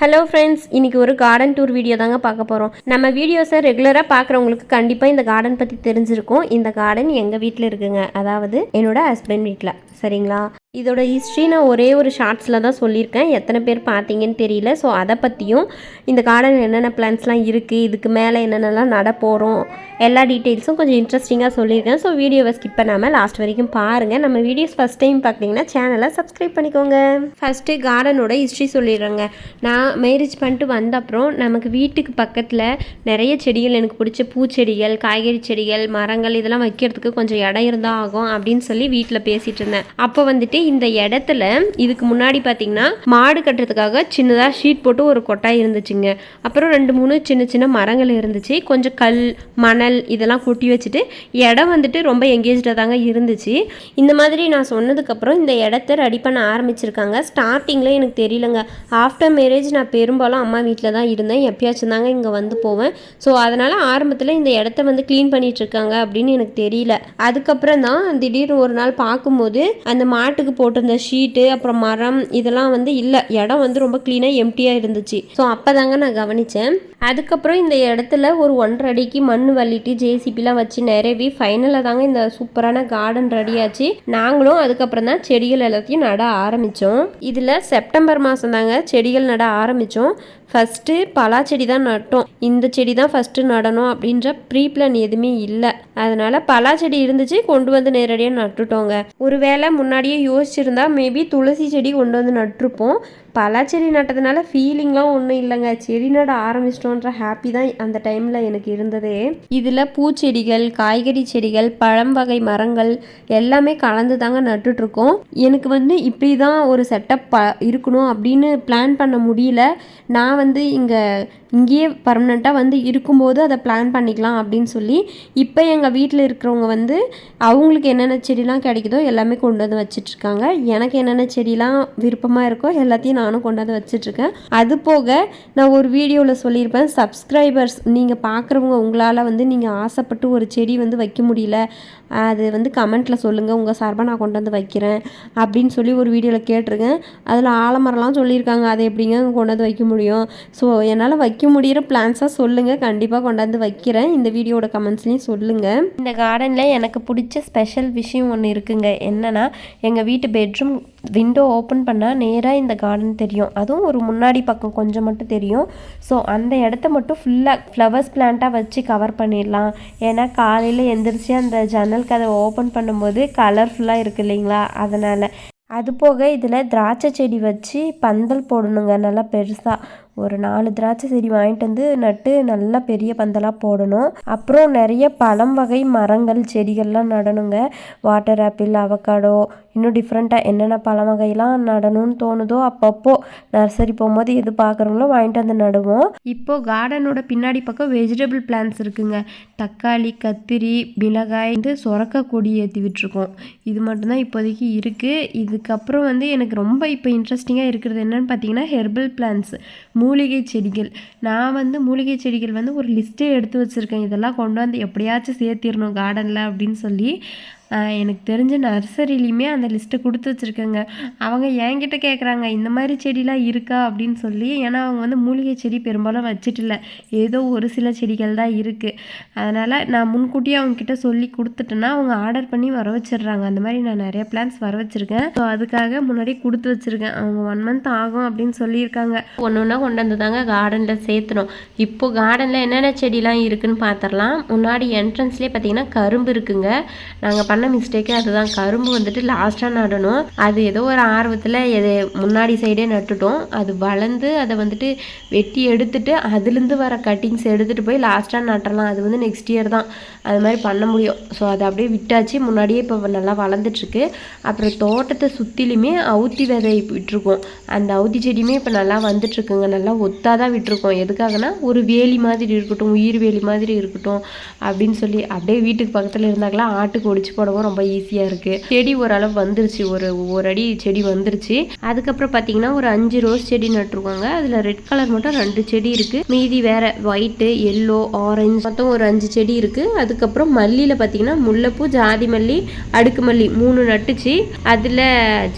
Hello friends இன்றைக்கி ஒரு garden tour video தாங்க பார்க்க போகிறோம் நம்ம வீடியோஸை ரெகுலராக பார்க்குறவங்களுக்கு கண்டிப்பாக இந்த கார்டன் பற்றி தெரிஞ்சிருக்கும். இந்த கார்டன் எங்கள் வீட்டில் இருக்குங்க. அதாவது என்னோட ஹஸ்பண்ட் வீட்டில் சரிங்களா? இதோட ஹிஸ்ட்ரி நான் ஒரே ஒரு ஷார்ட்ஸில் தான் சொல்லியிருக்கேன். எத்தனை பேர் பார்த்தீங்கன்னு தெரியல. ஸோ அதை பற்றியும் இந்த கார்டன் என்னென்ன பிளான்ஸ்லாம் இருக்குது இதுக்கு மேலே என்னென்னலாம் நட போகிறோம் எல்லா டீட்டெயில்ஸும் கொஞ்சம் இன்ட்ரெஸ்டிங்காக சொல்லியிருக்கேன். ஸோ வீடியோவை ஸ்கிப் பண்ணாமல் லாஸ்ட் வரைக்கும் பாருங்கள் நம்ம வீடியோஸ் ஃபஸ்ட் டைம் பார்க்குறீங்கன்னா சேனலை சப்ஸ்கிரைப் பண்ணிக்கோங்க. ஃபஸ்ட்டு கார்டனோட ஹிஸ்ட்ரி சொல்லிடுறேங்க. நான் மேரேஜ் பண்ணிட்டு வந்த அப்புறம் நமக்கு வீட்டுக்கு பக்கத்தில் நிறைய செடிகள் எனக்கு பிடிச்ச பூச்செடிகள் காய்கறி செடிகள் மரங்கள் இதெல்லாம் வைக்கிறதுக்கு கொஞ்சம் இடம் இருந்தால் ஆகும் அப்படின்னு சொல்லி வீட்டில் பேசிகிட்டு இருந்தேன். அப்போ வந்துட்டு இந்த இடத்துல இதுக்கு முன்னாடி பார்த்தீங்கன்னா மாடு கட்டுறதுக்காக சின்னதாக ஷீட் போட்டு ஒரு கொட்டாய் இருந்துச்சுங்க. அப்புறம் ரெண்டு மூணு சின்ன சின்ன மரங்கள் இருந்துச்சு. கொஞ்சம் கல் மணல் இதெல்லாம் கொட்டி வச்சுட்டு இடம் வந்துட்டு ரொம்ப எங்கேஜாக தாங்க இருந்துச்சு. இந்த மாதிரி நான் சொன்னதுக்கப்புறம் இந்த இடத்த ரெடி பண்ண ஆரம்பிச்சிருக்காங்க. ஸ்டார்டிங்கில் எனக்கு தெரியலங்க. ஆஃப்டர் மேரேஜ் நான் பெரும்பாலும் அம்மா வீட்டில் தான் இருந்தேன். எப்பயாச்சும் தாங்க இங்கே வந்து போவேன். ஸோ அதனால் ஆரம்பத்தில் இந்த இடத்த வந்து க்ளீன் பண்ணிட்டு இருக்காங்க அப்படின்னு எனக்கு தெரியல. அதுக்கப்புறம் தான் திடீர்னு ஒரு நாள் பார்க்கும்போது அந்த மாட்டுக்கு போட்டிருந்த ஷீட்டு அப்புறம் மரம் இதெல்லாம் வந்து இல்லை. இடம் வந்து ரொம்ப க்ளீனாக எம்டியாக இருந்துச்சு. ஸோ அப்போ தாங்க நான் கவனித்தேன் அதுக்கப்புறம் இந்த இடத்துல ஒரு ஒன்றரை அடிக்கு மண் வள்ளிட்டு ஜேசிபிலாம் வச்சு நிறவி ஃபைனலாக தாங்க இந்த சூப்பரான கார்டன் ரெடியாச்சு நாங்களும் அதுக்கப்புறம் தான் செடிகள் எல்லாத்தையும் நட ஆரம்பித்தோம் இதில் செப்டம்பர் மாதம் தாங்க செடிகள் நட ஆரம்பித்தோம். ஃபஸ்ட்டு பலா செடி தான் நட்டோம். இந்த செடி தான் ஃபஸ்ட்டு நடணும் அப்படின்ற ப்ரீ பிளான் எதுவுமே இல்லை. அதனால் பலா செடி இருந்துச்சு கொண்டு வந்து நேரடியாக நட்டுட்டோங்க. ஒருவேளை முன்னாடியே யோசிச்சிருந்தா மேபி துளசி செடி கொண்டு வந்து நட்டிருப்போம். பலா செடி நட்டதுனால ஃபீலிங்லாம் ஒன்றும் இல்லைங்க. செடி நட ஆரம்பிச்சிட்டோன்ற ஹாப்பி தான் அந்த டைமில் எனக்கு இருந்ததே. இதில் பூச்செடிகள் காய்கறி செடிகள் பழம் வகை மரங்கள் எல்லாமே கலந்து தாங்க நட்டுட்ருக்கோம் எனக்கு வந்து இப்படி தான் ஒரு செட்டப் ப இருக்கணும் அப்படின்னு பிளான் பண்ண முடியல. நான் வந்து இங்கே இங்கேயே பர்மனெண்ட்டாக வந்து இருக்கும்போது அதை பிளான் பண்ணிக்கலாம் அப்படின்னு சொல்லி இப்போ எங்கள் வீட்டில் இருக்கிறவங்க வந்து அவங்களுக்கு என்னென்ன செடிலாம் கிடைக்குதோ எல்லாமே கொண்டு வந்து வச்சிட்ருக்காங்க. எனக்கு என்னென்ன செடிலாம் விருப்பமாக இருக்கோ எல்லாத்தையும் நானும் கொண்டு வந்து வச்சிட்ருக்கேன். அது போக நான் ஒரு வீடியோவில் சொல்லியிருப்பேன் சப்ஸ்கிரைபர்ஸ் நீங்கள் பார்க்குறவங்க உங்களால் வந்து நீங்கள் ஆசைப்பட்டு ஒரு செடி வந்து வைக்க முடியல அது வந்து கமெண்ட்டில் சொல்லுங்கள் உங்கள் சார்பாக நான் கொண்டு வந்து வைக்கிறேன் அப்படின்னு சொல்லி ஒரு வீடியோவில் கேட்டிருக்கேன். அதில் ஆலமரம்லாம் சொல்லியிருக்காங்க அதை எப்படிங்க கொண்டு வந்து வைக்க முடியும்? ஸோ என்னால் வைக்க முடிகிற பிளான்ஸாக சொல்லுங்கள் கண்டிப்பாக கொண்டாந்து வைக்கிறேன். இந்த வீடியோட கமெண்ட்ஸ்லேயும் சொல்லுங்கள் இந்த கார்டனில் எனக்கு பிடிச்ச ஸ்பெஷல் விஷயம் ஒன்று இருக்குங்க. என்னென்னா எங்கள் வீட்டு பெட்ரூம் விண்டோ ஓப்பன் பண்ணால் நேராக இந்த கார்டன் தெரியும். அதுவும் ஒரு முன்னாடி பக்கம் கொஞ்சம் மட்டும் தெரியும். ஸோ அந்த இடத்த மட்டும் ஃபுல்லாக ஃப்ளவர்ஸ் பிளான்ட்டாக வச்சு கவர் பண்ணிடலாம். ஏன்னா காலையில் எந்திரிச்சு அந்த ஜன்னல் கதை ஓப்பன் பண்ணும்போது கலர்ஃபுல்லாக இருக்குது இல்லைங்களா? அதனால். அது போக இதில் திராட்சை செடி வச்சு பந்தல் போடணுங்க. நல்லா பெருசாக ஒரு நாலு திராட்சை செடி வாங்கிட்டு வந்து நட்டு நல்லா பெரிய பந்தலாக போடணும். அப்புறம் நிறைய பழம் வகை மரங்கள் செடிகள்லாம் நடணுங்க. வாட்டர் ஆப்பிள் அவக்காடோ இன்னும் டிஃப்ரெண்ட்டாக என்னென்ன பழம் வகையெல்லாம் நடணும்னு தோணுதோ அப்பப்போ நர்சரி போகும்போது எது பார்க்குறவங்களோ வாங்கிட்டு வந்து நடுவோம். இப்போது கார்டனோட பின்னாடி பக்கம் வெஜிடபிள் பிளான்ஸ் இருக்குங்க. தக்காளி கத்திரி மிளகாய் வந்து சொரக்க கொடி ஏற்றி விட்டுருக்கோம். இது மட்டும்தான் இப்போதைக்கு இருக்குது இதுக்கப்புறம் வந்து எனக்கு ரொம்ப இப்போ இன்ட்ரெஸ்டிங்காக இருக்கிறது என்னென்னு பார்த்தீங்கன்னா ஹெர்பல் பிளான்ஸ் மூலிகை செடிகள். நான் வந்து மூலிகை செடிகள் வந்து ஒரு லிஸ்ட்டே எடுத்து வச்சுருக்கேன். இதெல்லாம் கொண்டு வந்து எப்படியாச்சும் சேர்த்திடணும் கார்டனில் அப்படின்னு சொல்லி. எனக்கு தெரிஞ்ச நர்சரிலையுமே அந்த லிஸ்ட்டை கொடுத்து வச்சுருக்கேங்க. அவங்க என்கிட்ட கேட்குறாங்க இந்த மாதிரி செடிலாம் இருக்கா? அப்படின்னு சொல்லி. ஏன்னா அவங்க வந்து மூலிகை செடி பெரும்பாலும் வச்சுட்டில்ல ஏதோ ஒரு சில செடிகள் தான் இருக்குது அதனால் நான் முன்கூட்டியே அவங்கக்கிட்ட சொல்லி கொடுத்துட்டேன்னா அவங்க ஆர்டர் பண்ணி வர வச்சிடுறாங்க. அந்த மாதிரி நான் நிறைய பிளான்ஸ் வர வச்சுருக்கேன். ஸோ அதுக்காக முன்னாடி கொடுத்து வச்சுருக்கேன். அவங்க ஒன் மந்த் ஆகும் அப்படின்னு சொல்லியிருக்காங்க. ஒன்று ஒன்றா கொண்டு வந்து தாங்க கார்டனில் சேர்த்துனோம். இப்போ கார்டனில் என்னென்ன செடிலாம் இருக்குதுன்னு பார்த்துடலாம் முன்னாடி என்ட்ரன்ஸ்லேயே பார்த்தீங்கன்னா கரும்பு இருக்குங்க. நாங்கள் பண்ண மிஸ்டேக்கே அதுதான். கரும்பு வந்துட்டு லாஸ்ட்டாக நடணும். அது ஏதோ ஒரு ஆர்வத்தில் எது முன்னாடி சைடே நட்டுட்டோம். அது வளர்ந்து அதை வந்துட்டு வெட்டி எடுத்துட்டு அதுலேருந்து வர கட்டிங்ஸ் எடுத்துகிட்டு போய் லாஸ்ட்டாக நட்டலாம். அது வந்து நெக்ஸ்ட் இயர் தான். அது மாதிரி பண்ண முடியும். ஸோ அதை அப்படியே விட்டாச்சு. முன்னாடியே இப்போ நல்லா வளர்ந்துட்டுருக்கு. அப்புறம் தோட்டத்தை சுற்றிலுமே அவுத்தி விதை விட்டுருக்கோம். அந்த அவுத்தி செடியுமே இப்போ நல்லா வந்துட்டுருக்குங்க. நல்லா ஒத்தாக தான் விட்டுருக்கோம். எதுக்காகனா ஒரு வேலி மாதிரி இருக்கட்டும் உயிர் வேலி மாதிரி இருக்கட்டும் அப்படின்னு சொல்லி அப்படியே வீட்டுக்கு பக்கத்தில் இருந்தாங்களா ஆட்டுக்கு ஒடிச்சு போட போடவும் ரொம்ப ஈஸியாக இருக்குது செடி ஓரளவு வந்துருச்சு. ஒரு ஒரு அடி செடி வந்துருச்சு. அதுக்கப்புறம் பார்த்தீங்கன்னா ஒரு அஞ்சு ரோஸ் செடி நட்டுருக்காங்க. அதில் ரெட் கலர் மட்டும் ரெண்டு செடி இருக்குது மீதி வேற ஒயிட்டு எல்லோ ஆரஞ்சு மொத்தம் ஒரு அஞ்சு செடி இருக்குது அதுக்கப்புறம் மல்லியில் பார்த்தீங்கன்னா முல்லைப்பூ ஜாதி மல்லி அடுக்கு மல்லி மூணு நட்டுச்சு. அதில்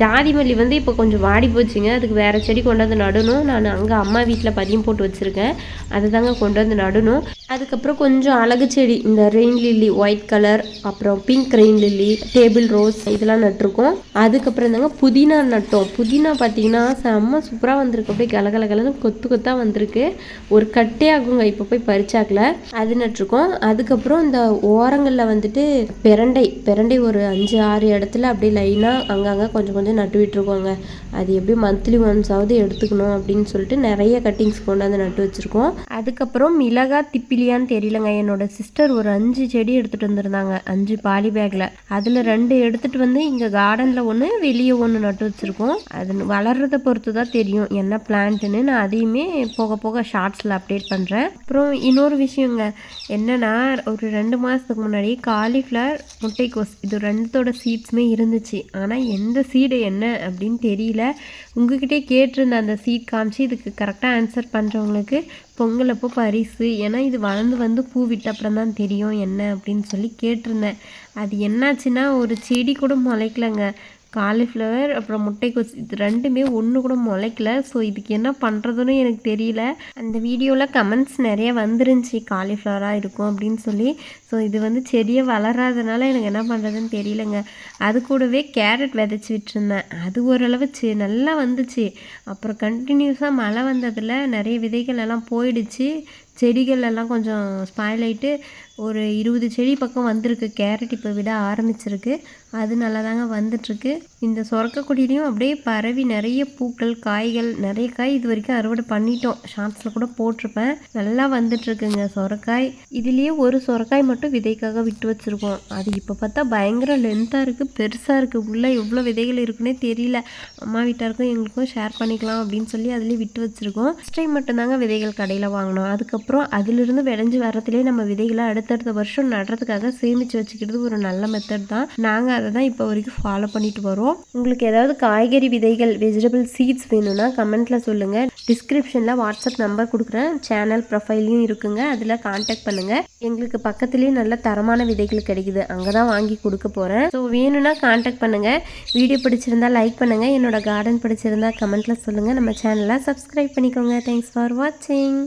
ஜாதி மல்லி வந்து இப்போ கொஞ்சம் வாடி போச்சுங்க. அதுக்கு வேறு செடி கொண்டு வந்து நடணும். நான் அங்கே அம்மா வீட்டில் பதியம் போட்டு வச்சுருக்கேன். அதை தாங்க கொண்டு வந்து நடணும். அதுக்கப்புறம் கொஞ்சம் அழகு செடி இந்த ரெயின் லில்லி ஒயிட் கலர் அப்புறம் pink rain lily table rose இதெல்லாம் நட்டிருக்கோம். அதுக்கப்புறம் தாங்க புதினா நட்டோம். புதினா பார்த்தீங்கன்னா செம்ம சூப்பராக வந்திருக்கு. அப்படியே கலகல கலன்னு கொத்து கொத்தாக வந்திருக்கு. ஒரு கட்டே ஆகுங்க. இப்போ போய் பறிச்சாக்கல. அது நட்டிருக்கோம். அதுக்கப்புறம் இந்த ஓரங்களில் வந்துட்டு பிரண்டை பிரண்டை ஒரு அஞ்சு ஆறு இடத்துல அப்படியே லைனாக அங்கங்கே கொஞ்சம் கொஞ்சம் நட்டு விட்டுருக்கோங்க. அது எப்படி மந்த்லி ஒன்ஸாவது எடுத்துக்கணும் அப்படின்னு சொல்லிட்டு நிறைய கட்டிங்ஸ் கொண்டாந்து நட்டு வச்சுருக்கோம். அதுக்கப்புறம் மிளகா திப்பிலியான்னு தெரியலங்க. என்னோட சிஸ்டர் ஒரு அஞ்சு செடி எடுத்துகிட்டு வந்திருந்தாங்க. அஞ்சு பாலி பேக்கில் அதில் ரெண்டு எடுத்துகிட்டு வந்து இங்கே கார்டனில் ஒன்று வெளியே ஒன்று நட்டு வச்சுருக்கோம். அது வளர்றதை பொறுத்து தான் தெரியும் என்ன பிளான்ட்டுன்னு நான் அதையுமே போக போக ஷார்ட்ஸில் அப்டேட் பண்ணுறேன் அப்புறம் இன்னொரு விஷயங்க என்னன்னா ஒரு ரெண்டு மாதத்துக்கு முன்னாடி காலிஃப்ளவர் முட்டைக்கோஸ் இது ரெண்டுத்தோட சீட்ஸுமே இருந்துச்சு. ஆனால் எந்த சீடு என்ன அப்படின்னு தெரியல. உங்ககிட்டே கேட்டிருந்த அந்த சீட் காமிச்சு இதுக்கு கரெக்டாக ஆன்சர் பண்ணுறவங்களுக்கு பொங்கல் அப்போ பரிசு. ஏன்னா இது வளர்ந்து வந்து பூ விட்ட அப்புறம் தான் தெரியும் என்ன அப்படின்னு சொல்லி கேட்டிருந்தேன். அது என்னாச்சுன்னா ஒரு செடி கூட முளைக்கலங்க. காலிஃப்ளவர் அப்புறம் முட்டைக்கோஸ் இது ரெண்டுமே ஒன்று கூட முளைக்கல. ஸோ இதுக்கு என்ன பண்ணுறதுன்னு எனக்கு தெரியல. அந்த வீடியோவில் கமெண்ட்ஸ் நிறைய வந்துருந்துச்சு. காலிஃப்ளவராக இருக்கும் அப்படின்னு சொல்லி. ஸோ இது வந்து செடியை வளராதனால எனக்கு என்ன பண்ணுறதுன்னு தெரியலங்க. அது கூடவே கேரட் விதைச்சி விட்டுருந்தேன். அது ஓரளவு சி நல்லா வந்துச்சு. அப்புறம் கண்டினியூஸாக மழை வந்ததில் நிறைய விதைகள் எல்லாம் போயிடுச்சு. செடிகள் எல்லாம் கொஞ்சம் ஸ்பாயில் ஆகிட்டு ஒரு இருபது செடி பக்கம் வந்திருக்கு. கேரட் இப்போ விட ஆரம்பிச்சிருக்கு. அது நல்லா தாங்க வந்துட்டுருக்கு. இந்த சொரக்கக்கூடியிலையும் அப்படியே பரவி நிறைய பூக்கள் காய்கள் நிறைய காய் இது வரைக்கும் அறுவடை பண்ணிட்டோம். ஷார்ட்ஸில் கூட போட்டிருப்பேன். நல்லா வந்துட்டுருக்குங்க சொரக்காய். இதுலேயே ஒரு சொரக்காய் மட்டும் விதைக்காக விட்டு வச்சுருக்கோம். அது இப்போ பார்த்தா பயங்கர லென்த்தாக இருக்குது பெருசாக இருக்குது உள்ளே எவ்வளோ விதைகள் இருக்குன்னே தெரியல. அம்மா வீட்டாருக்கும் எங்களுக்கும் ஷேர் பண்ணிக்கலாம் அப்படின்னு சொல்லி அதுலேயே விட்டு வச்சுருக்கோம். ஃபஸ்ட் டைம் மட்டும்தாங்க விதைகள் கடையில் வாங்கினோம். அதுக்கப்புறம் அதிலிருந்து விளைஞ்சு வரத்துலேயே நம்ம விதைகளை அடுத்து அடுத்தடுத்த வருஷம் நடுறதுக்காக சேமித்து வச்சுக்கிறது ஒரு நல்ல மெத்தட் தான். நாங்கள் அதை தான் இப்போ வரைக்கும் ஃபாலோ பண்ணிட்டு வரோம். உங்களுக்கு ஏதாவது காய்கறி விதைகள் வெஜிடபிள் சீட்ஸ் வேணும்னா கமெண்ட்டில் சொல்லுங்கள் டிஸ்கிரிப்ஷனில் வாட்ஸ்அப் நம்பர் கொடுக்குறேன். சேனல் ப்ரொஃபைலையும் இருக்குங்க. அதில் கான்டாக்ட் பண்ணுங்கள் எங்களுக்கு பக்கத்துலேயே நல்ல தரமான விதைகள் கிடைக்குது. அங்கே தான் வாங்கி கொடுக்க போகிறேன் ஸோ வேணும்னா காண்டாக்ட் பண்ணுங்கள் வீடியோ பிடிச்சிருந்தா லைக் பண்ணுங்கள் என்னோட கார்டன் பிடிச்சிருந்தா கமெண்ட்டில் சொல்லுங்கள் நம்ம சேனலை சப்ஸ்கிரைப் பண்ணிக்கோங்க. தேங்க்ஸ் ஃபார் வாட்சிங்